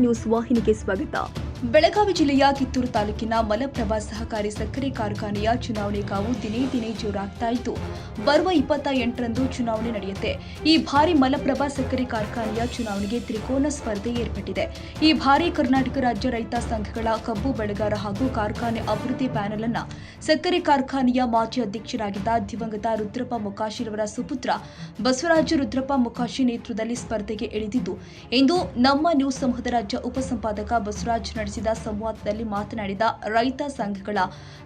News ವಾಹಿನಿಗೆ ಸ್ವಾಗತ. ಬೆಳಗಾವಿ ಜಿಲ್ಲೆಯ ಕಿತ್ತೂರು ತಾಲೂಕಿನ ಮಲಪ್ರಭಾ ಸಹಕಾರಿ ಸಕ್ಕರೆ ಕಾರ್ಖಾನೆಯ ಚುನಾವಣೆ ಕಾವು ದಿನೇ ದಿನೇ ಜೋರಾಗ್ತಾ ಇದ್ದು ಬರುವ ಇಪ್ಪತ್ತ ಎಂಟರಂದು ಚುನಾವಣೆ ನಡೆಯುತ್ತೆ. ಈ ಬಾರಿ ಮಲಪ್ರಭಾ ಸಕ್ಕರೆ ಕಾರ್ಖಾನೆಯ ಚುನಾವಣೆಗೆ ತ್ರಿಕೋನ ಸ್ಪರ್ಧೆ ಏರ್ಪಟ್ಟಿದೆ. ಈ ಬಾರಿ ಕರ್ನಾಟಕ ರಾಜ್ಯ ರೈತ ಸಂಘಗಳ ಕಬ್ಬು ಬೆಳೆಗಾರ ಹಾಗೂ ಕಾರ್ಖಾನೆ ಅಭಿವೃದ್ಧಿ ಪ್ಯಾನೆಲ್ ಅನ್ನ ಸಕ್ಕರೆ ಕಾರ್ಖಾನೆಯ ಮಾಜಿ ಅಧ್ಯಕ್ಷರಾಗಿದ್ದ ದಿವಂಗತ ರುದ್ರಪ್ಪ ಮುಖಾಶಿರವರ ಸುಪುತ್ರ ಬಸವರಾಜ ರುದ್ರಪ್ಪ ಮುಖಾಶಿ ನೇತೃತ್ವದಲ್ಲಿ ಸ್ಪರ್ಧೆಗೆ ಇಳಿದಿದ್ದು. ಎಂದು ನಮ್ಮ ನ್ಯೂಸ್ ಸಮೂಹದ ರಾಜ್ಯ ಉಪಸಂಪಾದಕ ಬಸವರಾಜ್ ಸಂವಾದದಲ್ಲಿ ಮಾತನಾಡಿದ ರೈತ ಸಂಘಗಳ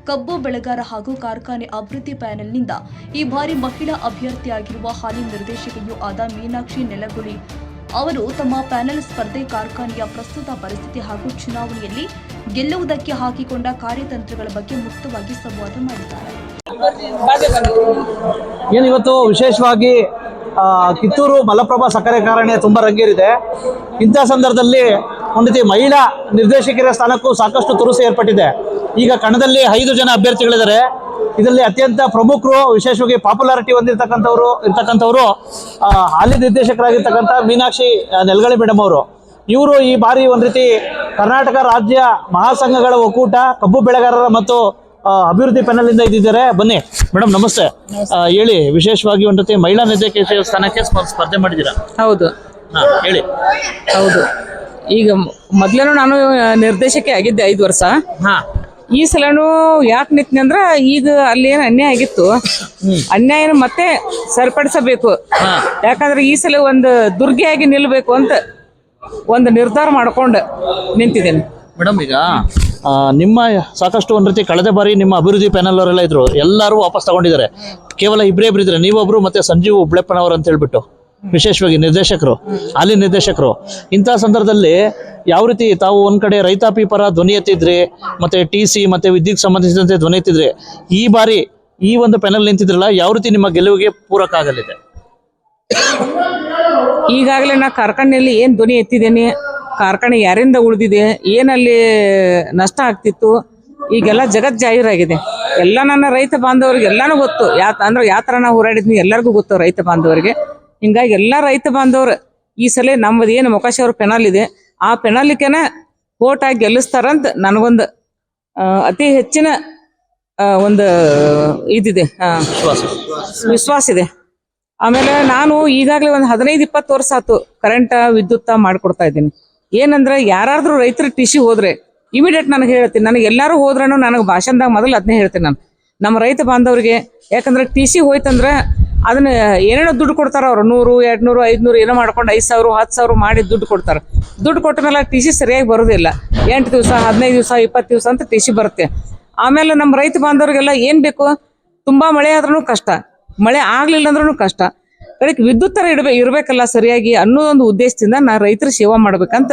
ಕಬ್ಬು ಬೆಳೆಗಾರ ಹಾಗೂ ಕಾರ್ಖಾನೆ ಅಭಿವೃದ್ಧಿ ಪ್ಯಾನೆಲ್ನಿಂದ ಈ ಬಾರಿ ಮಹಿಳಾ ಅಭ್ಯರ್ಥಿಯಾಗಿರುವ ಹಾಲಿ ನಿರ್ದೇಶಕಿಯೂ ಆದ ಮೀನಾಕ್ಷಿ ನೆಲಗುಳಿ ಅವರು ತಮ್ಮ ಪ್ಯಾನೆಲ್ ಸ್ಪರ್ಧೆ ಕಾರ್ಖಾನೆಯ ಪ್ರಸ್ತುತ ಪರಿಸ್ಥಿತಿ ಹಾಗೂ ಚುನಾವಣೆಯಲ್ಲಿ ಗೆಲ್ಲುವುದಕ್ಕೆ ಹಾಕಿಕೊಂಡ ಕಾರ್ಯತಂತ್ರಗಳ ಬಗ್ಗೆ ಮುಕ್ತವಾಗಿ ಸಂವಾದ ಮಾಡಿದ್ದಾರೆ. ಏನು ಇವತ್ತು ವಿಶೇಷವಾಗಿ ಕಿತ್ತೂರು ಮಲಪ್ರಭಾ ಸಕ್ಕರೆ ಕಾರಣ ತುಂಬ ರಂಗೇರಿದೆ. ಇಂಥ ಸಂದರ್ಭದಲ್ಲಿ ಒಂದು ರೀತಿ ಮಹಿಳಾ ನಿರ್ದೇಶಕರ ಸ್ಥಾನಕ್ಕೂ ಸಾಕಷ್ಟು ತುರುಸು ಏರ್ಪಟ್ಟಿದೆ. ಈಗ ಕಣದಲ್ಲಿ ಐದು ಜನ ಅಭ್ಯರ್ಥಿಗಳಿದ್ದಾರೆ. ಇದರಲ್ಲಿ ಅತ್ಯಂತ ಪ್ರಮುಖರು ವಿಶೇಷವಾಗಿ ಪಾಪ್ಯುಲಾರಿಟಿ ಹೊಂದಿರತಕ್ಕಂಥವ್ರು ಇರ್ತಕ್ಕಂಥವ್ರು ಹಾಲಿ ನಿರ್ದೇಶಕರಾಗಿರ್ತಕ್ಕಂಥ ಮೀನಾಕ್ಷಿ ನೆಲ್ಗಳಿ ಮೇಡಮ್ ಅವರು. ಇವರು ಈ ಬಾರಿ ಒಂದು ರೀತಿ ಕರ್ನಾಟಕ ರಾಜ್ಯ ಮಹಾಸಂಘಗಳ ಒಕ್ಕೂಟ ಕಬ್ಬು ಬೆಳೆಗಾರರ ಮತ್ತು ಅಭಿವೃದ್ಧಿ ಪ್ಯಾನಲ್ ಇಂದ ಇದ್ದಿದ್ದಾರೆ. ಬನ್ನಿ ಮೇಡಮ್ ನಮಸ್ತೆ. ಹೇಳಿ ವಿಶೇಷವಾಗಿ ಒಂದು ರೀತಿ ಮಹಿಳಾ ನಿರ್ದೇಶಕ ಸ್ಥಾನಕ್ಕೆ ಸ್ಪ- ಸ್ಪರ್ಧೆ ಮಾಡಿದ್ದೀರಾ? ಹೌದು. ಹಾ, ಹೇಳಿ. ಹೌದು. ಈಗ ಮೊದ್ಲೇನು ನಾನು ನಿರ್ದೇಶಕಿ ಆಗಿದ್ದೆ ಐದು ವರ್ಷ. ಹಾ. ಈ ಸಲನು ಯಾಕೆ ನಿಂತಿನಿ ಅಂದ್ರ ಈಗ ಅಲ್ಲಿ ಏನು ಅನ್ಯಾಯ ಆಗಿತ್ತು. ಅನ್ಯಾಯನ ಮತ್ತೆ ಸರಿಪಡಿಸಬೇಕು. ಯಾಕಂದ್ರೆ ಈ ಸಲ ಒಂದು ದುರ್ಗೆಯಾಗಿ ನಿಲ್ಬೇಕು ಅಂತ ಒಂದು ನಿರ್ಧಾರ ಮಾಡ್ಕೊಂಡು ನಿಂತಿದ್ದೇನೆ. ಮೇಡಮ್ ಈಗ ಆ, ನಿಮ್ಮ ಸಾಕಷ್ಟು ಒಂದು ರೀತಿ ಕಳೆದ ಬಾರಿ ನಿಮ್ಮ ಅಭಿವೃದ್ಧಿ ಪ್ಯಾನಲ್ ಅವರೆಲ್ಲ ಇದ್ರು. ಎಲ್ಲರೂ ವಾಪಸ್ ತಗೊಂಡಿದ್ದಾರೆ. ಕೇವಲ ಇಬ್ಬರೇ ಇಬ್ಬರಿದ್ರೆ ನೀವೊಬ್ರು ಮತ್ತೆ ಸಂಜೀವ್ ಉಬ್ಳೆಪ್ಪನವರು ಅಂತ ಹೇಳ್ಬಿಟ್ಟು. ವಿಶೇಷವಾಗಿ ನಿರ್ದೇಶಕರು ಅಲ್ಲಿ ನಿರ್ದೇಶಕರು, ಇಂಥ ಸಂದರ್ಭದಲ್ಲಿ ಯಾವ ರೀತಿ ತಾವು ಒಂದ್ ಕಡೆ ರೈತಾಪಿ ಪರ ಧ್ವನಿ ಎತ್ತಿದ್ರಿ, ಮತ್ತೆ ಟಿ ಸಿ ಮತ್ತೆ ವಿದ್ಯುತ್ ಸಂಬಂಧಿಸಿದಂತೆ ಧ್ವನಿ ಎತ್ತಿದ್ರಿ, ಈ ಬಾರಿ ಈ ಒಂದು ಪ್ಯಾನಲ್ ನಿಂತಿದ್ರಲ್ಲ, ಯಾವ ರೀತಿ ನಿಮ್ಮ ಗೆಲುವಿಗೆ ಪೂರಕ ಆಗಲಿದೆ? ಈಗಾಗಲೇ ನಾ ಕಾರ್ಖಾನೆಯಲ್ಲಿ ಏನು ಧ್ವನಿ ಎತ್ತಿದ್ದೇನೆ, ಕಾರ್ಖಾನೆ ಯಾರಿಂದ ಉಳಿದಿದೆ, ಏನಲ್ಲಿ ನಷ್ಟ ಆಗ್ತಿತ್ತು, ಈಗೆಲ್ಲ ಜಗತ್ ಜಾಹೀರಾಗಿದೆ. ಎಲ್ಲ ನನ್ನ ರೈತ ಬಾಂಧವರಿಗೆ ಎಲ್ಲಾನು ಗೊತ್ತು, ಯಾ ಅಂದ್ರೆ ಯಾವ ಥರ ನಾವು ಹೋರಾಡಿದ್ನಿ ಎಲ್ಲರಿಗೂ ಗೊತ್ತು ರೈತ ಬಾಂಧವರಿಗೆ. ಹಿಂಗಾಗಿ ಎಲ್ಲ ರೈತ ಬಾಂಧವರು ಈ ಸಲ ನಮ್ಮದು ಏನು ಮೊಕಾಶಿ ಅವ್ರ ಪೆನಾಲ್ ಇದೆ, ಆ ಪೆನಾಲಿಕೆನ ಓಟ್ ಆಗಿ ಗೆಲ್ಲಿಸ್ತಾರಂತ ನನಗೊಂದು ಅತಿ ಹೆಚ್ಚಿನ ಒಂದು ಇದಿದೆ ವಿಶ್ವಾಸ ಇದೆ. ಆಮೇಲೆ ನಾನು ಈಗಾಗಲೇ ಒಂದು ಹದಿನೈದು ಇಪ್ಪತ್ತು ವರ್ಷ ಆಯ್ತು ಕರೆಂಟ್ ವಿದ್ಯುತ್ ಮಾಡ್ಕೊಡ್ತಾ ಇದ್ದೀನಿ. ಏನಂದ್ರೆ ಯಾರಾದ್ರೂ ರೈತರ ಟಿಶಿ ಹೋದ್ರೆ ಇಮಿಡಿಯೇಟ್ ನನಗೆ ಹೇಳ್ತೀನಿ, ನನಗೆ ಎಲ್ಲರೂ ಹೋದ್ರೂ ನನಗೆ ಭಾಷಣದಾಗ ಮೊದಲು ಅದನ್ನೇ ಹೇಳ್ತೀನಿ ನಾನು. ನಮ್ಮ ರೈತ ಬಾಂಧವರಿಗೆ, ಯಾಕಂದ್ರೆ ಟಿ ಸಿ ಹೋಯ್ತಂದ್ರೆ ಅದನ್ನ ಏನೇನೋ ದುಡ್ಡು ಕೊಡ್ತಾರೆ ಅವ್ರು, ನೂರು ಎರಡು ನೂರು ಐದುನೂರು ಏನೋ ಮಾಡ್ಕೊಂಡು ಐದು ಸಾವಿರ, ಹತ್ತು ಸಾವಿರ ಮಾಡಿ ದುಡ್ಡು ಕೊಡ್ತಾರೆ. ದುಡ್ಡು ಕೊಟ್ಟ ಮೇಲೆ ಟಿ ಸಿ ಸರಿಯಾಗಿ ಬರೋದಿಲ್ಲ. ಎಂಟು ದಿವಸ, ಹದಿನೈದು ದಿವಸ ಇಪ್ಪತ್ತು ದಿವಸ ಅಂತ ಟಿ ಸಿ ಬರುತ್ತೆ. ಆಮೇಲೆ ನಮ್ಮ ರೈತ ಬಾಂಧವರಿಗೆಲ್ಲ ಏನು ಬೇಕು? ತುಂಬ ಮಳೆ ಆದ್ರೂ ಕಷ್ಟ. ಮಳೆ ಆಗಲಿಲ್ಲ ಅಂದ್ರೂ ಕಷ್ಟ. ಅದಕ್ಕೆ ವಿದ್ಯುತ್ ಥರ ಇಡಬೇಕು ಇರಬೇಕಲ್ಲ ಸರಿಯಾಗಿ ಅನ್ನೋದೊಂದು ಉದ್ದೇಶದಿಂದ ನಾ ರೈತರ ಸೇವಾ ಮಾಡ್ಬೇಕಂತ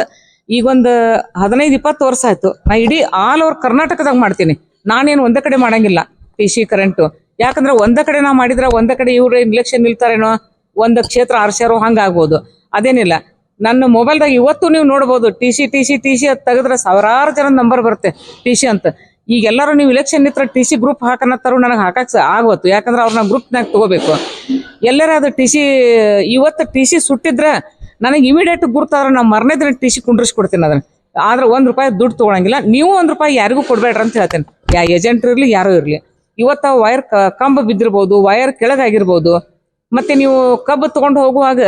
ಈಗೊಂದು ಹದಿನೈದು, ಇಪ್ಪತ್ತು ವರ್ಷ ಆಯಿತು. ನಾ ಇಡೀ ಆಲ್ ಓವರ್ ಕರ್ನಾಟಕದಾಗ ಮಾಡ್ತೀನಿ. ನಾನೇನು ಒಂದೇ ಕಡೆ ಮಾಡೋಂಗಿಲ್ಲ. ಟಿ ಸಿ ಕರೆಂಟು ಯಾಕಂದ್ರೆ ಒಂದ ಕಡೆ ನಾವು ಮಾಡಿದ್ರೆ ಒಂದ ಕಡೆ ಇವ್ರು ಇಲೆಕ್ಷನ್ ನಿಲ್ತಾರೇನೋ, ಒಂದ ಕ್ಷೇತ್ರ ಆರ್ಸ್ಯಾರೋ ಹಂಗಾಗ್ಬೋದು. ಅದೇನಿಲ್ಲ. ನನ್ನ ಮೊಬೈಲ್ದಾಗ ಇವತ್ತು ನೀವು ನೋಡ್ಬೋದು T C T C T C ಅಂತ ತೆಗೆದ್ರೆ ಸಾವಿರಾರು ಜನ ನಂಬರ್ ಬರುತ್ತೆ ಟಿ ಸಿ ಅಂತ. ಈಗೆಲ್ಲರೂ ನೀವು ಇಲೆಕ್ಷನ್ ನಿತ್ರ ಟಿ ಸಿ ಗ್ರೂಪ್ ಹಾಕನತ್ತಾರು ನನಗೆ ಹಾಕಕ್ಕೆ ಆಗವತ್ತು. ಯಾಕಂದ್ರೆ ಅವ್ರನ್ನ ಗ್ರೂಪ್ನಾಗ ತಗೋಬೇಕು. ಎಲ್ಲರ ಅದು ಟಿ ಸಿ ಇವತ್ತು ಟಿ ಸಿ ಸುಟ್ಟಿದ್ರೆ ನನಗೆ ಇಮಿಡಿಯೇಟ್ ಗುರ್ತಾದ್ರೆ ನಾವು ಮರನೇ ದಿನ ಟಿ ಸಿ ಕುಂಡ್ರಿಸ್ಕೊಡ್ತೀನಿ ಅದನ್ನ. ಆದ್ರೆ ಒಂದು ರೂಪಾಯಿ ದುಡ್ಡು ತೊಗೊಳಂಗಿಲ್ಲ. ನೀವು ಒಂದು ರೂಪಾಯಿ ಯಾರಿಗೂ ಕೊಡಬೇಡ್ರಿ ಅಂತ ಹೇಳ್ತೇನೆ. ಯಾ ಏಜೆಂಟ್ ಇರಲಿ, ಯಾರೋ ಇರಲಿ. ಇವತ್ತು ವೈರ್ ಕಂಬ ಬಿದ್ದಿರ್ಬೋದು ವೈರ್ ಕೆಳಗಾಗಿರ್ಬೋದು, ಮತ್ತೆ ನೀವು ಕಬ್ಬು ತಗೊಂಡು ಹೋಗುವಾಗ,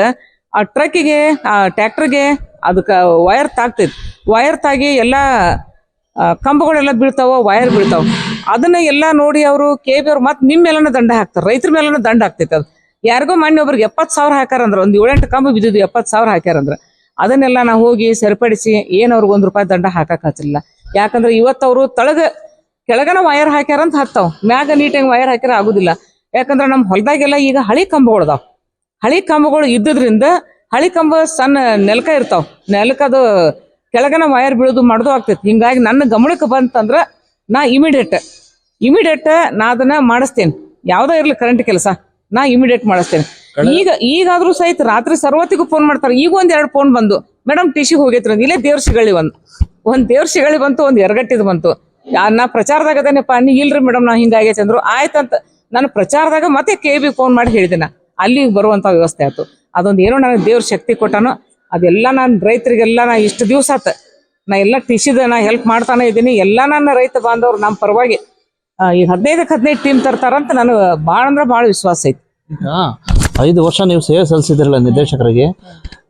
ಆ ಟ್ರಕ್ಕಿಗೆ ಆ ಟ್ಯಾಕ್ಟರ್ಗೆ ಅದಕ್ಕೆ ವೈರ್ ತಾಗ್ತೈತಿ. ವೈರ್ ತಾಗಿ ಎಲ್ಲ ಕಂಬಗಳೆಲ್ಲ ಬೀಳ್ತಾವ ವೈರ್ ಬೀಳ್ತಾವ. ಅದನ್ನ ಎಲ್ಲ ನೋಡಿ ಅವರು ಕೆ ಬಿ ಅವ್ರು ಮತ್ತೆ ನಿಮ್ಮ ಮೇಲನ ದಂಡ ಹಾಕ್ತಾರೆ. ರೈತರ ಮೇಲನ ದಂಡ ಹಾಕ್ತೈತೆ ಅದು. ಯಾರಿಗೋ ಮೊನ್ನೆ ಒಬ್ರಿಗೆ ಎಪ್ಪತ್ತು ಸಾವಿರ ಹಾಕ್ಯಾರಂದ್ರೆ, ಒಂದು ಏಳೆಂಟು ಕಂಬ ಬಿದ್ದಿದ್ದು ಎಪ್ಪತ್ತು ಸಾವಿರ ಹಾಕ್ಯಾರಂದ್ರೆ, ಅದನ್ನೆಲ್ಲ ನಾವು ಹೋಗಿ ಸರಿಪಡಿಸಿ, ಏನು ಅವ್ರಿಗೆ ಒಂದು ರೂಪಾಯಿ ದಂಡ ಹಾಕಕ್ಕೆ ಹಚ್ಚಲಿಲ್ಲ ಯಾಕಂದ್ರೆ ಅವರು ತಳಗ ಕೆಳಗನ ವೈರ್ ಹಾಕ್ಯಾರಂತ ಹತ್ತಾವ್. ಮ್ಯಾಗ ನೀಟಾಗಿ ವೈರ್ ಹಾಕ್ಯಾರ ಆಗುದಿಲ್ಲ. ಯಾಕಂದ್ರ ನಮ್ಮ ಹೊಲದಾಗೆಲ್ಲ ಈಗ ಹಳಿ ಕಂಬಗಳದಾವ್ ಹಳಿ ಕಂಬಗಳು ಇದ್ದದ್ರಿಂದ ಹಳಿ ಕಂಬ ಸಣ್ಣ ನೆಲಕ ಇರ್ತಾವ. ನೆಲಕದು ಕೆಳಗನ ವೈರ್ ಬೀಳೋದು ಮಾಡೋದು ಆಗ್ತೈತಿ. ಹಿಂಗಾಗಿ ನನ್ನ ಗಮನಕ್ಕೆ ಬಂತಂದ್ರ ನಾ ಇಮಿಡಿಯೇಟ್ ಇಮಿಡಿಯೇಟ್ ನಾ ಅದನ್ನ ಮಾಡಿಸ್ತೇನೆ. ಯಾವ್ದೋ ಇರ್ಲಿ ಕರೆಂಟ್ ಕೆಲಸ ನಾ ಇಮಿಡಿಯೇಟ್ ಮಾಡಿಸ್ತೇನೆ. ಈಗ ಈಗಾದ್ರೂ ಸಹಿತ ರಾತ್ರಿ ಸರ್ವತ್ತಿಗೂ ಫೋನ್ ಮಾಡ್ತಾರೆ. ಈಗ ಒಂದ್ ಎರಡು ಫೋನ್ ಬಂದು ಮೇಡಮ್ ಟಿಶಿ ಹೋಗೈತ್ರಿ. ಅಂದ್ ಇಲ್ಲೇ ದೇವ್ರ ಸಿಗಳಿ ಒಂದು ಒಂದ್ ದೇವ್ರ ಸಿಗಳಿ ಬಂತು ಒಂದ್ ಎರಗಟ್ಟಿದ್ ಬಂತು. ನಾ ಪ್ರಚಾರದಾಗ ಅದೇನಪ್ಪ ನೀ ಇಲ್ರಿ ಮೇಡಮ್, ನಾ ಹಿಂಗಾಗೈತೆ ಅಂದ್ರು. ಆಯ್ತಂತ, ನಾನು ಪ್ರಚಾರದಾಗ ಮತ್ತೆ ಕೆ ಬಿ ಫೋನ್ ಮಾಡಿ ಹೇಳಿದೆ ನಾ ಅಲ್ಲಿಗೆ ಬರುವಂತ ವ್ಯವಸ್ಥೆ ಆಯ್ತು. ಅದೊಂದು ಏನೋ ನನಗೆ ದೇವ್ರ ಶಕ್ತಿ ಕೊಟ್ಟನು, ಅದೆಲ್ಲ ನಾನು ರೈತರಿಗೆಲ್ಲ ನಾ ಇಷ್ಟು ದಿವಸ ಆತ. ನಾ ಎಲ್ಲ ಟಿಸಿದ ನಾ ಹೆಲ್ಪ್ ಮಾಡ್ತಾನೆ ಇದ್ದೀನಿ. ಎಲ್ಲ ನನ್ನ ರೈತ ಬಾಂಧವ್ರು ನಮ್ಮ ಪರವಾಗಿ ಈ ಹದಿನೈದಕ್ಕೆ ಹದಿನೈದು ಟೀಮ್ ತರ್ತಾರಂತ ನನಗೆ ಭಾಳ ಅಂದ್ರೆ ಭಾಳ ವಿಶ್ವಾಸ ಐತಿ. ಐದು ವರ್ಷ ನೀವು ಸೇವೆ ಸಲ್ಲಿಸಿದ್ರಲ್ಲ ನಿರ್ದೇಶಕರಿಗೆ.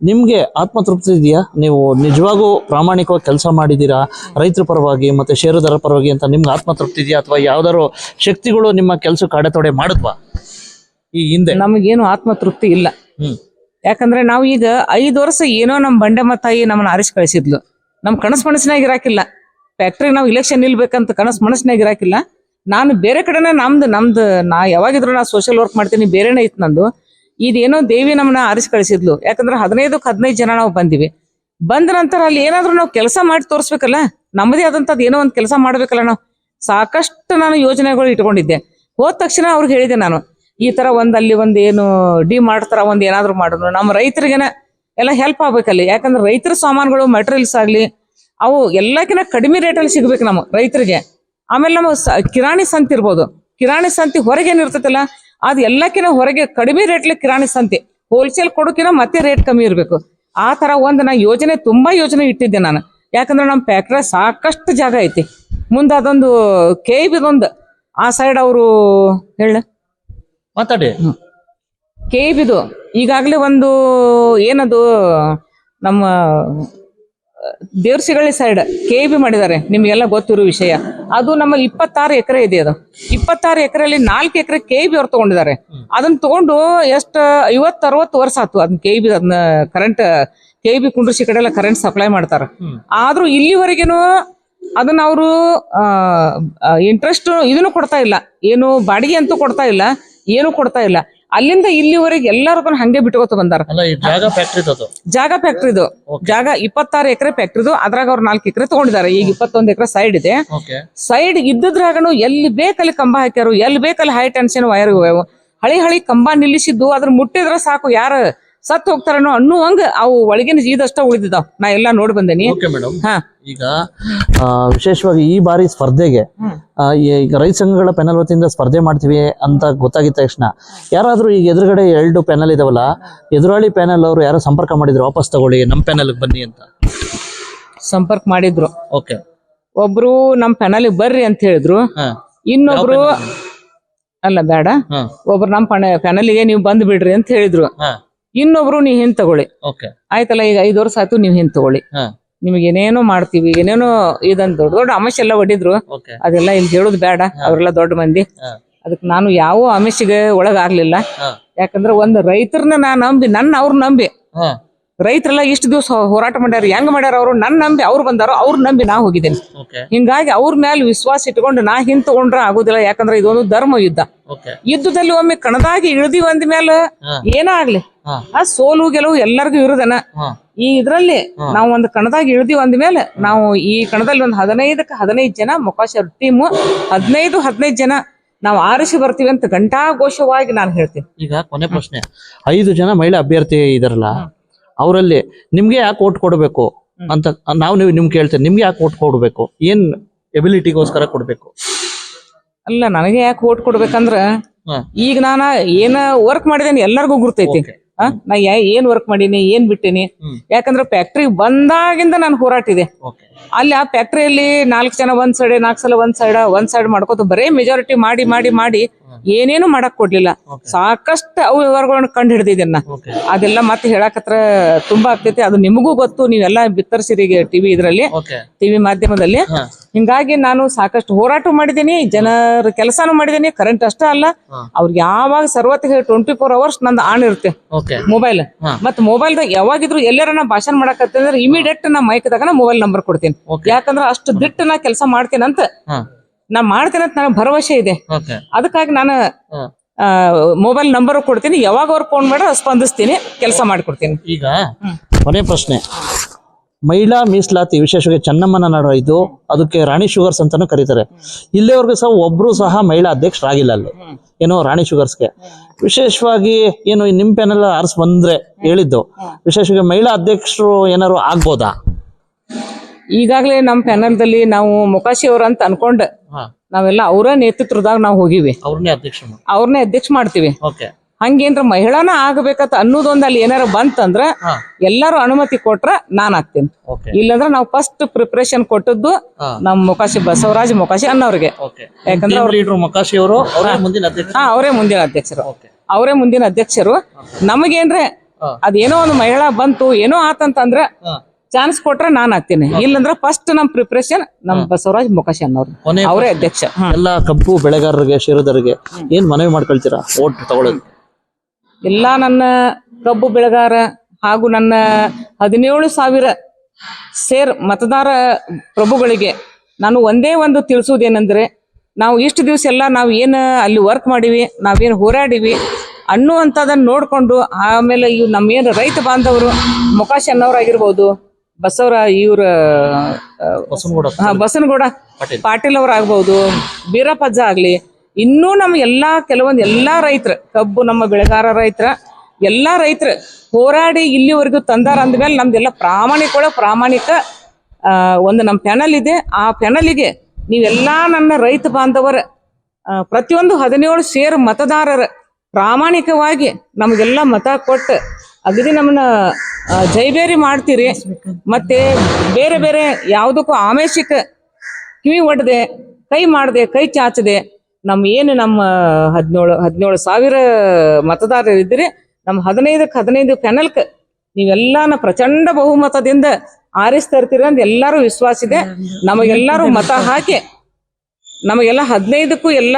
ನಿಮಗೆ ಆತ್ಮತೃಪ್ತಿ ಇದೆಯಾ? ನೀವು ನಿಜವಾಗೂ ಪ್ರಾಮಾಣಿಕವಾಗಿ ಕೆಲಸ ಮಾಡಿದ್ದೀರಾ? ರೈತರ ಪರವಾಗಿ ಮತ್ತೆ ಷೇರುದಾರರ ಪರವಾಗಿ ಅಂತ ನಿಮ್ಗೆ ಆತ್ಮತೃಪ್ತಿ ಇದೆಯಾ? ಅಥವಾ ಯಾವ್ದಾದ್ರು ಶಕ್ತಿಗಳು ನಿಮ್ಮ ಕೆಲಸ ಅಡೆತಡೆ ಮಾಡಿದ್ವಾ ಈ ಹಿಂದೆ. ನಮಗೇನು ಆತ್ಮತೃಪ್ತಿ ಇಲ್ಲ. ಹ್ಮ್. ಯಾಕಂದ್ರೆ ನಾವು ಈಗ ಐದು ವರ್ಷ ಏನೋ ನಮ್ಮ ಬಂಡೆಮ್ಮ ತಾಯಿ ನಮ್ಮನ್ನ ಆರಿಸಿ ಕಳಿಸಿದ್ಲು. ನಮ್ಮ ಕನಸು ಮನಸ್ಸಿನಾಗ ಇರಾಕಿಲ್ಲ. ಫ್ಯಾಕ್ಟ್ರಿಗೆ ನಾವು ಇಲೆಕ್ಷನ್ ನಿಲ್ಬೇಕಂತ ಕನಸು ಮನಸ್ಸಿನಾಗ ಇರಾಕಿಲ್ಲ. ನಾನು ಬೇರೆ ಕಡೆನೇ ನಮ್ದು ನಮ್ದು ನಾ ಯಾವಾಗಿದ್ರು ನಾ ಸೋಷಿಯಲ್ ವರ್ಕ್ ಮಾಡ್ತೀನಿ ಬೇರೆನೇ ಇತ್ತು ನಂದು. ಇದೇನೋ ದೇವಿ ನಮ್ಮನ್ನ ಆರಿಸಿ ಕಳಿಸಿದ್ಲು. ಯಾಕಂದ್ರೆ ಹದಿನೈದಕ್ಕೆ ಹದಿನೈದು ಜನ ನಾವು ಬಂದಿವಿ. ಬಂದ ನಂತರ ಅಲ್ಲಿ ಏನಾದ್ರೂ ನಾವು ಕೆಲಸ ಮಾಡಿ ತೋರಿಸ್ಬೇಕಲ್ಲ? ನಮ್ಮದೇ ಆದಂಥದ್ದು ಏನೋ ಒಂದು ಕೆಲಸ ಮಾಡ್ಬೇಕಲ್ಲ ನಾವು? ಸಾಕಷ್ಟು ನಾನು ಯೋಜನೆಗಳು ಇಟ್ಕೊಂಡಿದ್ದೆ. ಹೋದ ತಕ್ಷಣ ಅವ್ರಿಗೆ ಹೇಳಿದೆ ನಾನು, ಈ ತರ ಒಂದ್ ಅಲ್ಲಿ ಒಂದ್ ಏನು ಡಿ ಮಾಡ್ತಾರ ಒಂದ್ ಏನಾದ್ರು ಮಾಡೋಣ. ನಮ್ಮ ರೈತರಿಗೆನ ಎಲ್ಲ ಹೆಲ್ಪ್ ಆಗ್ಬೇಕಲ್ಲಿ. ಯಾಕಂದ್ರೆ ರೈತರ ಸಾಮಾನುಗಳು ಮೆಟೀರಿಯಲ್ಸ್ ಆಗ್ಲಿ, ಅವು ಎಲ್ಲಕ್ಕಿಂತ ಕಡಿಮೆ ರೇಟಲ್ಲಿ ಸಿಗ್ಬೇಕು ನಮ್ಮ ರೈತರಿಗೆ. ಆಮೇಲೆ ನಮ್ಮ ಕಿರಾಣಿ ಸಂತಿ ಇರ್ಬೋದು. ಕಿರಾಣಿ ಸಂತಿ ಹೊರಗೆ ಏನಿರ್ತೈತಲ್ಲ ಅದು ಎಲ್ಲಕ್ಕಿಂತ ಹೊರಗೆ ಕಡಿಮೆ ರೇಟ್ಲಿ ಕಿರಾಣಿ ಸಂತೆ. ಹೋಲ್ಸೇಲ್ ಕೊಡೋಕಿನ ಮತ್ತೆ ರೇಟ್ ಕಮ್ಮಿ ಇರಬೇಕು. ಆ ತರ ಒಂದು ನಾ ಯೋಜನೆ ತುಂಬಾ ಯೋಜನೆ ಇಟ್ಟಿದ್ದೆ ನಾನು. ಯಾಕಂದ್ರೆ ನಮ್ಮ ಫ್ಯಾಕ್ಟ್ರಿ ಸಾಕಷ್ಟು ಜಾಗ ಐತಿ. ಮುಂದೆ ಅದೊಂದು ಕೆ ಬಿದೊಂದು ಆ ಸೈಡ್ ಅವರು ಹೇಳ. ಮಾತಾಡಿ. ಕೆ ಬಿದು ಈಗಾಗಲೇ ಒಂದು ಏನದು ನಮ್ಮ ದೇವ್ರಸಿಗಳಿ ಸೈಡ್ ಕೆ ಬಿ ಮಾಡಿದ್ದಾರೆ. ನಿಮಗೆಲ್ಲ ಗೊತ್ತಿರೋ ವಿಷಯ. ಅದು ನಮ್ಮಲ್ಲಿ ಇಪ್ಪತ್ತಾರು ಎಕರೆ ಇದೆ ಅದು. ಇಪ್ಪತ್ತಾರು ಎಕರೆಯಲ್ಲಿ ನಾಲ್ಕು ಎಕರೆ ಕೆ ಬಿ ಅವ್ರು ತಗೊಂಡಿದ್ದಾರೆ. ಅದನ್ನ ತಗೊಂಡು ಎಷ್ಟು ಐವತ್ತು ಅರವತ್ತು ವರ್ಷ ಆತು ಅದನ್ನ ಕೆ ಬಿ ಅದನ್ನ ಕರೆಂಟ್ ಕೆ ಬಿ ಕುಂಡ್ರಿಸಿ ಕಡೆ ಎಲ್ಲ ಕರೆಂಟ್ ಸಪ್ಲೈ ಮಾಡ್ತಾರೆ. ಆದ್ರೂ ಇಲ್ಲಿವರೆಗೇನು ಅದನ್ನ ಅವರು ಇಂಟ್ರೆಸ್ಟ್ ಇದನ್ನು ಕೊಡ್ತಾ ಇಲ್ಲ. ಏನು ಬಾಡಿಗೆ ಅಂತೂ ಕೊಡ್ತಾ ಇಲ್ಲ ಏನು ಕೊಡ್ತಾ ಇಲ್ಲ. ಅಲ್ಲಿಂದ ಇಲ್ಲಿವರೆಗೆ ಎಲ್ಲರೂ ಹಂಗೆ ಬಿಟ್ಕೋತ ಬಂದಾರ. ಜಾಗ ಫ್ಯಾಕ್ಟ್ರಿ ಅದು. ಜಾಗ ಫ್ಯಾಕ್ಟ್ರಿದು ಜಾಗ ಇಪ್ಪತ್ತಾರು ಎಕರೆ ಫ್ಯಾಕ್ಟ್ರಿದು ಅದ್ರಾಗ ಅವ್ರು ನಾಲ್ಕು ಎಕರೆ ತಗೊಂಡಿದ್ದಾರೆ. ಈಗ ಇಪ್ಪತ್ತೊಂದು ಎಕರೆ ಸೈಡ್ ಇದೆ. ಸೈಡ್ ಇದ್ದದ್ರಾಗನು ಎಲ್ಲಿ ಬೇಕಲ್ಲಿ ಕಂಬ ಹಾಕ್ಯಾರು ಎಲ್ಲಿ ಬೇಕಲ್ಲಿ ಹೈ ಟೆನ್ಷನ್ ವೈರ್ ಹಳಿ ಹಳಿ ಕಂಬ ನಿಲ್ಲಿಸಿದ್ದು ಅದ್ರ ಮುಟ್ಟಿದ್ರೆ ಸಾಕು. ಯಾರು ಸತ್ ಹೋಗ್ತಾರನೋ ಅನ್ನುವಂಗ ಅವು ಒಳಗಿನ ಜೀದಷ್ಟ ಉಳಿದಿದಾವ್. ನಾ ಎಲ್ಲಾ ನೋಡಿ ಬಂದೇನಿ. ಓಕೆ ಮೇಡಮ್ ಹಾ. ಈಗ ಆ, ವಿಶೇಷವಾಗಿ ಈ ಬಾರಿ ಸ್ಪರ್ಧೆಗೆ ಆ, ಈ- ಈಗ ರೈತ ಸಂಘಗಳ ಪೆನಲ್ ವತಿಯಿಂದ ಸ್ಪರ್ಧೆ ಮಾಡ್ತೀವಿ ಅಂತ ಗೊತ್ತಾಗಿದ್ದ ತಕ್ಷಣ ಯಾರಾದ್ರೂ ಈಗ ಎದುರುಗಡೆ ಎರಡು ಪೆನಲ್ ಇದಾವಲ್ಲ ಎದುರಾಳಿ ಪ್ಯಾನಲ್ ಅವರು ಯಾರೋ ಸಂಪರ್ಕ ಮಾಡಿದ್ರು ವಾಪಸ್ ತಗೊಳ್ಳಿ ನಮ್ಮ ಪ್ಯಾನಲ್ ಬನ್ನಿ ಅಂತ. ಸಂಪರ್ಕ ಮಾಡಿದ್ರು. ಓಕೆ ಒಬ್ರು ನಮ್ ಪೆನಲ್ ಬರ್ರಿ ಅಂತ ಹೇಳಿದ್ರು. ಹಾ. ಇನ್ನೊಬ್ರು ಅಲ್ಲ ಬೇಡ. ಹಾ. ಒಬ್ರು ನಮ್ ಪಣ ಪೆನಲಿಗೆ ನೀವು ಬಂದ್ ಬಿಡ್ರಿ ಅಂತ ಹೇಳಿದ್ರು. ಹಾ. ಇನ್ನೊಬ್ರು ನೀವ್ ಹಿಂದ್ ತಗೊಳ್ಳಿ. ಓಕೆ ಆಯ್ತಲ್ಲ ಈಗ ಐದು ವರ್ಷ ಆಯ್ತು ನೀವ್ ಹಿಂದ್ ತಗೊಳ್ಳಿ. ಹಾ. ನಿಮ್ಗೆ ಏನೇನೋ ಮಾಡ್ತೀವಿ ಏನೇನೋ ಇದಂತ ದೊಡ್ಡ ದೊಡ್ಡ ಆಮಿಷ ಎಲ್ಲ ಹೊಡಿದ್ರು. ಓಕೆ ಅದೆಲ್ಲ ಇಲ್ಲಿ ಹೇಳೋದು ಬೇಡ ಅವರೆಲ್ಲ ದೊಡ್ಡ ಮಂದಿ. ಹಾ. ಅದಕ್ಕೆ ನಾನು ಯಾವ ಆಮಿಷಗೆ ಒಳಗಾಗ್ಲಿಲ್ಲ. ಹಾ. ಯಾಕಂದ್ರೆ ಒಂದು ರೈತರನ್ನ ನಾ ನಂಬಿ ನನ್ನ ಅವ್ರು ನಂಬಿ. ಹಾ. ರೈತರೆಲ್ಲ ಇಷ್ಟು ದಿವಸ ಹೋರಾಟ ಮಾಡ್ಯಾರ. ಹೆಂಗ್ ಮಾಡ್ಯಾರ ಅವರು? ನನ್ನ ನಂಬಿ ಅವ್ರು ಬಂದಾರೋ ಅವ್ರ ನಂಬಿ ನಾ ಹೋಗಿದ್ದೇನೆ. ಹಿಂಗಾಗಿ ಅವ್ರ ಮೇಲೆ ವಿಶ್ವಾಸ ಇಟ್ಕೊಂಡು ನಾ ಹಿಂದ್ ತಗೊಂಡ್ರೆ ಆಗೋದಿಲ್ಲ. ಯಾಕಂದ್ರೆ ಇದೊಂದು ಧರ್ಮ ಯುದ್ಧ. ಯುದ್ಧದಲ್ಲಿ ಒಮ್ಮೆ ಕಣದಾಗಿ ಇಳಿದಿ ಅಂದ ಮೇಲೆ. ಏನ ಆಗ್ಲಿ. ಆ ಸೋಲು ಗೆಲುವು ಎಲ್ಲರಿಗೂ ಇರುದನ. ಈ ಇದ್ರಲ್ಲಿ ನಾವು ಒಂದು ಕಣದಾಗ ಇಳಿದಿವಿ ಅಂದ್ಮೇಲೆ ನಾವು ಈ ಕಣದಲ್ಲಿ ಒಂದು ಹದಿನೈದಕ್ಕೆ ಹದಿನೈದು ಜನ ಮೊಕಾಶರ್ ಟೀಮ್ ಹದಿನೈದು ಹದಿನೈದು ಜನ ನಾವು ಆರಿಸಿ ಬರ್ತೀವಿ ಅಂತ ಘಂಟಾಘೋಷವಾಗಿ ನಾನು ಹೇಳ್ತೀನಿ. ಈಗ ಕೊನೆ ಪ್ರಶ್ನೆ. ಐದು ಜನ ಮಹಿಳಾ ಅಭ್ಯರ್ಥಿ ಇದಾರಲ್ಲ ಅವರಲ್ಲಿ ನಿಮ್ಗೆ ಯಾಕೆ ಓಟ್ ಕೊಡಬೇಕು ಅಂತ ನಾವು ನೀವು ನಿಮ್ಗೆ ಕೇಳ್ತೇವೆ ನಿಮ್ಗೆ ಯಾಕೆ ಓಟ್ ಕೊಡಬೇಕು? ಏನ್ ಎಬಿಲಿಟಿಗೋಸ್ಕರ ಕೊಡಬೇಕು? ಅಲ್ಲ ನನಗೆ ಯಾಕೆ ಓಟ್ ಕೊಡ್ಬೇಕಂದ್ರ. ಈಗ ನಾನ ಏನ ವರ್ಕ್ ಮಾಡಿದೇನಿ ಎಲ್ಲರಿಗೂ ಗುರ್ತೈತಿ. ನಾ ಏನ್ ವರ್ಕ್ ಮಾಡೀನಿ ಏನ್ ಬಿಟ್ಟಿನಿ. ಯಾಕಂದ್ರೆ ಫ್ಯಾಕ್ಟ್ರಿ ಬಂದಾಗಿಂದ ನಾನು ಹೋರಾಟಿದೆ. ಅಲ್ಲಿ ಆ ಫ್ಯಾಕ್ಟ್ರಿಯಲ್ಲಿ ನಾಲ್ಕು ಜನ ಒಂದ್ ಸೈಡ್ ನಾಲ್ಕು ಸಲ ಒಂದ್ ಸೈಡ್ ಒಂದ್ ಸೈಡ್ ಮಾಡ್ಕೋತ ಬರೇ ಮೆಜಾರಿಟಿ ಮಾಡಿ ಮಾಡಿ ಮಾಡಿ ಏನೇನು ಮಾಡಕ್ ಕೊಡ್ಲಿಲ್ಲ. ಸಾಕಷ್ಟು ಅವು ವ್ಯವಹಾರಗಳನ್ನ ಕಂಡು ಹಿಡ್ದಿದ್ದನ್ನ ಅದೆಲ್ಲ ಮತ್ತೆ ಹೇಳಕತ್ರ ತುಂಬಾ ಆಗ್ತೈತಿ. ಅದು ನಿಮಗೂ ಗೊತ್ತು. ನೀವೆಲ್ಲ ಬಿತ್ತರಿಸಿರಿ ಟಿವಿ ಇದ್ರಲ್ಲಿ. ಟಿವಿ ಮಾಧ್ಯಮದಲ್ಲಿ. ಹಿಂಗಾಗಿ ನಾನು ಸಾಕಷ್ಟು ಹೋರಾಟ ಮಾಡಿದ್ದೀನಿ. ಜನರ ಕೆಲಸನೂ ಮಾಡಿದ್ದೀನಿ. ಕರೆಂಟ್ ಅಷ್ಟೇ ಅಲ್ಲ. ಅವ್ರಿಗೆ ಯಾವಾಗ ಸರ್ವತ್ತಿಗೆ ಟ್ವೆಂಟಿ ಫೋರ್ ಅವರ್ಸ್ ನಂದು ಆನ್ ಇರುತ್ತೆ. ಮೊಬೈಲ್ ಮತ್ತೆ ಮೊಬೈಲ್ ದಾಗ ಯಾವಾಗಿದ್ರು ಎಲ್ಲರನ್ನ ನಾ ಭಾಷಣ ಮಾಡಕತ್ತಂದ್ರೆ ಇಮಿಡಿಯೇಟ್ ನಾ ಮೈಕ್ದಾಗ ಮೊಬೈಲ್ ನಂಬರ್ ಕೊಡ್ತೀನಿ. ಯಾಕಂದ್ರೆ ಅಷ್ಟು ದಿಟ್ಟು ನಾ ಕೆಲಸ ಮಾಡ್ತೀನಿ ಅಂತ ನಾ ಮಾಡ್ತೇನೆ ಅಂತ ನನಗೆ ಭರವಸೆ ಇದೆ. ಅದಕ್ಕಾಗಿ ನಾನು. ಮೊಬೈಲ್ ನಂಬರ್ ಕೊಡ್ತೀನಿ. ಯಾವಾಗ ಅವ್ರು ಫೋನ್ ಮಾಡ ಸ್ಪಂದಿಸ್ತೀನಿ ಕೆಲಸ ಮಾಡಿಕೊಡ್ತೀನಿ. ಈಗ ಕೊನೆ ಪ್ರಶ್ನೆ. ಮಹಿಳಾ ಮೀಸಲಾತಿ ವಿಶೇಷವಾಗಿ ಚೆನ್ನಮ್ಮನ ನಾಡು ಇದು ಅದಕ್ಕೆ ರಾಣಿ ಶುಗರ್ಸ್ ಅಂತಾನು ಕರೀತಾರೆ. ಇಲ್ಲಿವರೆಗೂ ಸಹ ಒಬ್ರು ಸಹ ಮಹಿಳಾ ಅಧ್ಯಕ್ಷರಾಗಿಲ್ಲ ಅಲ್ಲಿ. ಏನೋ ರಾಣಿ ಶುಗರ್ಸ್ಗೆ. ವಿಶೇಷವಾಗಿ ಏನು ನಿಮ್ ಪೆನೆಲ್ಲ ಆರ್ಸ್ ಬಂದ್ರೆ ಹೇಳಿದ್ದು. ವಿಶೇಷವಾಗಿ ಮಹಿಳಾ ಅಧ್ಯಕ್ಷರು ಏನಾರು ಆಗ್ಬೋದಾ? ಈಗಾಗಲೇ ನಮ್ಮ ಪ್ಯಾನಲ್ದಲ್ಲಿ ನಾವು ಮೊಕಾಶಿ ಅವ್ರ ಅಂತ ಅನ್ಕೊಂಡ್. ನಾವೆಲ್ಲ ಅವರ ನೇತೃತ್ವದಾಗ ನಾವು ಹೋಗಿವಿ. ಅವ್ರನ್ನೇ ಅಧ್ಯಕ್ಷ ಅವ್ರನ್ನೇ ಅಧ್ಯಕ್ಷ ಮಾಡ್ತೀವಿ. ಓಕೆ. ಹಂಗೇನ್ರ ಮಹಿಳಾನ ಆಗ್ಬೇಕಂತ ಅನ್ನೋದೊಂದು ಅಲ್ಲಿ ಏನಾರ ಬಂತಂದ್ರ. ಎಲ್ಲಾರು ಅನುಮತಿ ಕೊಟ್ರ ನಾನ್ ಆಗ್ತೀನಿ. ಇಲ್ಲಂದ್ರ ನಾವು ಫಸ್ಟ್ ಪ್ರಿಪರೇಷನ್ ಕೊಟ್ಟದ್ದು. ನಮ್ ಮೊಕಾಶಿ ಬಸವರಾಜ್ ಮೊಕಾಶಿ ಅನ್ನೋರ್ಗೆ. ಓಕೆ. ಯಾಕಂದ್ರೆ ಟೀಮ್ ಲೀಡರ್ ಮೊಕಾಶಿ ಅವರು ಅವರೇ ಮುಂದಿನ ಅಧ್ಯಕ್ಷ ಹಾ ಅವರೇ ಮುಂದಿನ ಅಧ್ಯಕ್ಷರು. ಅವರೇ ಮುಂದಿನ ಅಧ್ಯಕ್ಷರು. ನಮಗೇನ್ರೆ. ಅದೇನೋ ಒಂದು ಮಹಿಳಾ ಬಂತು ಏನೋ ಆತಂತಂದ್ರ. ಚಾನ್ಸ್ ಕೊಟ್ರೆ ನಾನ್ ಹಾಕ್ತೀನಿ. ಇಲ್ಲಂದ್ರೆ ಫಸ್ಟ್ ನಮ್ ಪ್ರಿಪರೇಷನ್ ನಮ್ ಬಸವರಾಜ್ ಮೊಕಾಶಿ ಅನ್ನೋರು. ಕೊನೆ ಅವರೇ ಅಧ್ಯಕ್ಷ. ಎಲ್ಲ ಕಬ್ಬು ಬೆಳೆಗಾರರಿಗೆ ಶಿರದರಿಗೆ ಏನ್ ಮನವಿ ಮಾಡ್ಕೊಳ್ತೀರಾ? ಓಟ್ ತಗೊಳ್ಳೋದು. ಎಲ್ಲ ನನ್ನ ಕಬ್ಬು ಬೆಳೆಗಾರ ಹಾಗೂ ನನ್ನ ಹದಿನೇಳು ಸಾವಿರ ಸೇರ್ ಮತದಾರ ಪ್ರಭುಗಳಿಗೆ ನಾನು ಒಂದೇ ಒಂದು ತಿಳಿಸುವುದೇನೆಂದ್ರೆ ನಾವು ಇಷ್ಟು ದಿವಸ ಎಲ್ಲ ನಾವು ಏನು ಅಲ್ಲಿ ವರ್ಕ್ ಮಾಡಿವಿ ನಾವೇನು ಹೋರಾಡಿವಿ ಅನ್ನುವಂಥದ್ದನ್ನು ನೋಡಿಕೊಂಡು ಆಮೇಲೆ ಇವು ನಮ್ಮೇನು ರೈತ ಬಾಂಧವರು ಮೊಕಾಶ್ ಅನ್ನೋರಾಗಿರ್ಬೋದು ಬಸವರ ಇವ್ರ ಆ, ಬಸವನಗೌಡ ಹಾ, ಬಸನಗೌಡ ಪಾಟೀಲ್. ಅವ್ರ ಆಗ್ಬಹುದು ಬೀರಪ್ಪಜ್ಜ ಆಗ್ಲಿ ಇನ್ನೂ ನಮ್ಮ ಎಲ್ಲಾ ಕೆಲವೊಂದು ಎಲ್ಲಾ ರೈತರ ಕಬ್ಬು ನಮ್ಮ ಬೆಳೆಗಾರ ರೈತರ ಎಲ್ಲಾ ರೈತರ ಹೋರಾಡಿ ಇಲ್ಲಿವರೆಗೂ ತಂದಾರ ಅಂದ್ಮೇಲೆ ನಮ್ದೆಲ್ಲ ಪ್ರಾಮಾಣಿಕ ಪ್ರಾಮಾಣಿಕ ಆ, ಒಂದು ನಮ್ಮ ಪ್ಯಾನಲ್ ಇದೆ ಆ ಪ್ಯಾನಲಿಗೆ ನೀವೆಲ್ಲಾ ನನ್ನ ರೈತ ಬಾಂಧವರ ಪ್ರತಿಯೊಂದು ಹದಿನೇಳು ಸೇರು ಮತದಾರರ ಪ್ರಾಮಾಣಿಕವಾಗಿ ನಮಗೆಲ್ಲ ಮತ ಕೊಟ್ಟು ಅಗದಿ ನಮ್ಮನ್ನ ಜೈಬೇರಿ ಮಾಡ್ತೀರಿ, ಮತ್ತೆ ಬೇರೆ ಬೇರೆ ಯಾವುದಕ್ಕೂ ಆಮೇಶಕ್ಕೆ ಕಿವಿ ಒಡ್ದೆ, ಕೈ ಮಾಡದೆ, ಕೈ ಚಾಚದೆ ನಮ್ಮ ಏನು ನಮ್ಮ ಹದಿನೇಳು ಹದಿನೇಳು ಸಾವಿರ ಮತದಾರರು ಇದ್ರಿ ನಮ್ಮ ಹದಿನೈದಕ್ಕೆ ಹದಿನೈದು ಕೆನಲ್ಕ್ ನೀವೆಲ್ಲಾನ ಪ್ರಚಂಡ ಬಹುಮತದಿಂದ ಆರಿಸ್ತಾ ಅಂತ ಎಲ್ಲರೂ ವಿಶ್ವಾಸ ಇದೆ. ನಮಗೆಲ್ಲರೂ ಮತ ಹಾಕಿ, ನಮಗೆಲ್ಲ ಹದಿನೈದಕ್ಕೂ ಎಲ್ಲ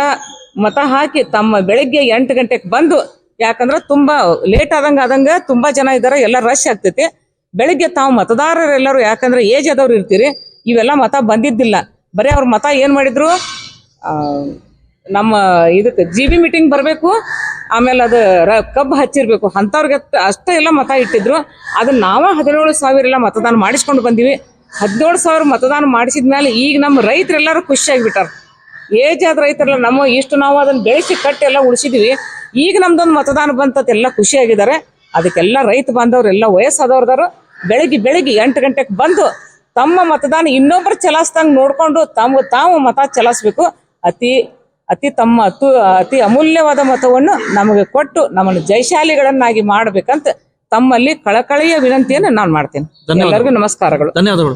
ಮತ ಹಾಕಿ ತಮ್ಮ ಬೆಳಗ್ಗೆ ಎಂಟು ಗಂಟೆಗೆ ಬಂದು ಯಾಕಂದ್ರೆ ತುಂಬಾ ಲೇಟ್ ಆದಂಗ ಆದಂಗ ತುಂಬಾ ಜನ ಇದಾರೆ, ಎಲ್ಲ ರಶ್ ಆಗ್ತೈತಿ. ಬೆಳಿಗ್ಗೆ ತಾವು ಮತದಾರರೆಲ್ಲರೂ ಯಾಕಂದ್ರೆ ಏಜ್ ಆದವ್ರು ಇರ್ತೀರಿ, ಇವೆಲ್ಲ ಮತ ಬಂದಿದ್ದಿಲ್ಲ. ಬರೀ ಅವ್ರ ಮತ ಏನ್ ಮಾಡಿದ್ರು? ನಮ್ಮ ಇದಕ್ಕೆ ಜಿ ಬಿ ಮೀಟಿಂಗ್ ಬರಬೇಕು, ಆಮೇಲೆ ಅದು ರ, ಕಬ್ಬು ಹಚ್ಚಿರ್ಬೇಕು. ಅಂಥವ್ರಿಗೆ ಅಷ್ಟೇ ಎಲ್ಲ ಮತ ಇಟ್ಟಿದ್ರು. ಅದನ್ನ ನಾವೇ ಹದಿನೇಳು ಸಾವಿರ ಎಲ್ಲ ಮತದಾನ ಮಾಡಿಸ್ಕೊಂಡು ಬಂದಿವಿ. ಹದಿನೇಳು ಸಾವಿರ ಮತದಾನ ಮಾಡಿಸಿದ ಮೇಲೆ ಈಗ ನಮ್ಮ ರೈತರೆಲ್ಲರೂ ಖುಷಿಯಾಗಿಬಿಟ್ಟಾರ ಏಜ್ ಆದ ರೈತರೆಲ್ಲ ನಮ್ಮ ಇಷ್ಟು ನಾವು ಅದನ್ನ ಬೆಳೆಸಿ ಕಟ್ಟಿ ಎಲ್ಲ ಉಳಿಸಿದ್ವಿ. ಈಗ ನಮ್ದೊಂದು ಮತದಾನ ಬಂತತ್ ಎಲ್ಲ ಖುಷಿಯಾಗಿದ್ದಾರೆ ಅದಕ್ಕೆಲ್ಲ ರೈತ ಬಾಂಧವ್ರು ಎಲ್ಲ ವಯಸ್ಸಾದವ್ರದವರು ಬೆಳಿಗ್ಗೆ ಬೆಳಿಗ್ಗೆ ಎಂಟು ಗಂಟೆಗೆ ಬಂದು ತಮ್ಮ ಮತದಾನ ಇನ್ನೊಬ್ಬರು ಚಲಾಯಿಸ್ದಂಗೆ ನೋಡಿಕೊಂಡು ತಮ್ಮ ತಾವು ಮತ ಚಲಾಯಿಸ್ಬೇಕು ಅತಿ ಅತಿ ತಮ್ಮ ಅತು ಅತಿ ಅಮೂಲ್ಯವಾದ ಮತವನ್ನು ನಮಗೆ ಕೊಟ್ಟು ನಮ್ಮನ್ನು ಜೈಶಾಲಿಗಳನ್ನಾಗಿ ಮಾಡಬೇಕಂತ ತಮ್ಮಲ್ಲಿ ಕಳಕಳಿಯ ವಿನಂತಿಯನ್ನು ನಾನು ಮಾಡ್ತೇನೆ. ಎಲ್ಲರಿಗೂ ನಮಸ್ಕಾರಗಳು. ಧನ್ಯವಾದಗಳು